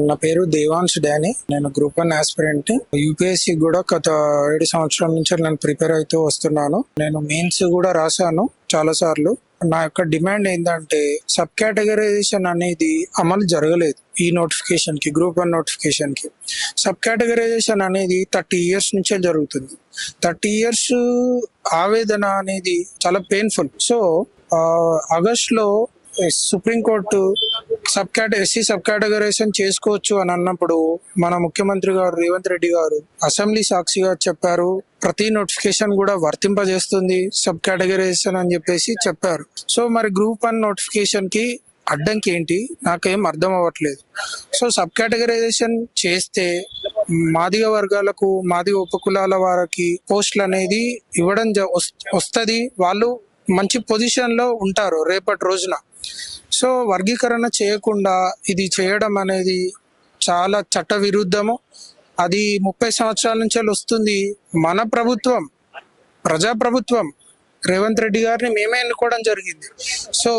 నా పేరు దేవాంశ్ డానీ. నేను గ్రూప్ వన్ ఆస్పిరెంట్ యూపీఎస్సీ కూడా గత ఏడు సంవత్సరాల నుంచి నేను ప్రిపేర్ అవుతూ వస్తున్నాను. నేను మెయిన్స్ కూడా రాశాను చాలా సార్లు. నా యొక్క డిమాండ్ ఏంటంటే సబ్ కేటగరైజేషన్ అనేది అమలు జరగలేదు ఈ నోటిఫికేషన్కి గ్రూప్ వన్ నోటిఫికేషన్కి. సబ్ కేటగరైజేషన్ అనేది థర్టీ ఇయర్స్ నుంచే జరుగుతుంది. థర్టీ ఇయర్స్ ఆవేదన అనేది చాలా పెయిన్ఫుల్ సో ఆగస్ట్లో సుప్రీంకోర్టు సబ్ కేట ఎస్సీ సబ్ కేటగరైజేషన్ చేసుకోవచ్చు అని అన్నప్పుడు మన ముఖ్యమంత్రి గారు రేవంత్ రెడ్డి గారు అసెంబ్లీ సాక్షిగా చెప్పారు. ప్రతి నోటిఫికేషన్ కూడా వర్తింపజేస్తుంది సబ్ కేటగరైజేషన్ అని చెప్పేసి చెప్పారు. సో మరి గ్రూప్ వన్ నోటిఫికేషన్కి అడ్డంకి ఏంటి? నాకేం అర్థం అవ్వట్లేదు. సో సబ్ కేటగరైజేషన్ చేస్తే మాదిగ వర్గాలకు మాదిగ ఉపకులాల వారికి పోస్టులు అనేది ఇవ్వడం వస్తుంది. వాళ్ళు మంచి పొజిషన్లో ఉంటారు రేపటి రోజున. సో వర్గీకరణ చేయకుండా ఇది చేయడం అనేది చాలా చట్ట విరుద్ధము అది ముప్పై సంవత్సరాల నుంచి వస్తుంది మన ప్రభుత్వం ప్రజా ప్రభుత్వం రేవంత్ రెడ్డి గారిని మేమే ఎన్నుకోవడం జరిగింది. సో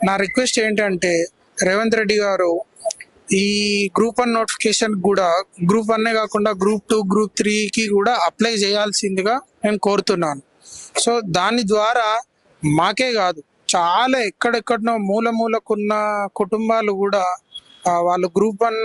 నా రిక్వెస్ట్ ఏంటంటే రేవంత్ రెడ్డి గారు ఈ గ్రూప్ వన్ నోటిఫికేషన్ కూడా గ్రూప్ వన్నే కాకుండా గ్రూప్ టూ గ్రూప్ త్రీకి కూడా అప్లై చేయాల్సిందిగా నేను కోరుతున్నాను. సో దాని ద్వారా మాకే కాదు చాలా ఎక్కడెక్కడనో మూల మూలకున్న కుటుంబాలు కూడా వాళ్ళ గ్రూప్ వన్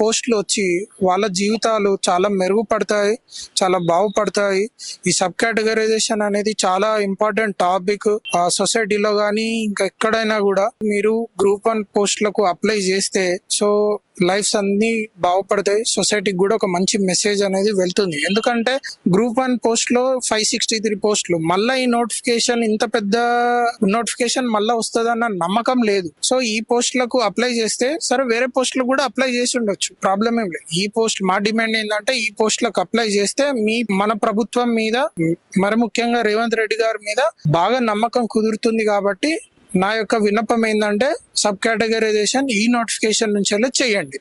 పోస్టులు వచ్చి వాళ్ళ జీవితాలు చాలా మెరుగుపడతాయి చాలా బాగుపడతాయి. ఈ సబ్ కేటగరైజేషన్ అనేది చాలా ఇంపార్టెంట్ టాపిక్ ఆ సొసైటీలో కానీ ఇంకా ఎక్కడైనా కూడా మీరు గ్రూప్ వన్ పోస్టులకు అప్లై చేస్తే సో లైఫ్స్ అన్ని బాగుపడతాయి. సొసైటీకి కూడా ఒక మంచి మెసేజ్ అనేది వెళ్తుంది. ఎందుకంటే గ్రూప్ వన్ పోస్ట్లో ఫైవ్ సిక్స్టీ త్రీ పోస్టులు మళ్ళీ ఈ నోటిఫికేషన్ ఇంత పెద్ద నోటిఫికేషన్ మళ్ళీ వస్తుందన్న నమ్మకం లేదు. సో ఈ పోస్టులకు అప్లై చేస్తే సరే వేరే పోస్టులకు కూడా అప్లై చేసి ఉండొచ్చు. ప్రాబ్లం ఏం లేదు. ఈ పోస్ట్ మా డిమాండ్ ఏంటంటే ఈ పోస్టులకు అప్లై చేస్తే మీ మన ప్రభుత్వం మీద మరి ముఖ్యంగా రేవంత్ రెడ్డి గారి మీద బాగా నమ్మకం కుదురుతుంది కాబట్టి నా యొక్క విన్నపం ఏంటంటే సబ్ కేటగరైజేషన్ ఈ నోటిఫికేషన్ నుంచి చేయండి.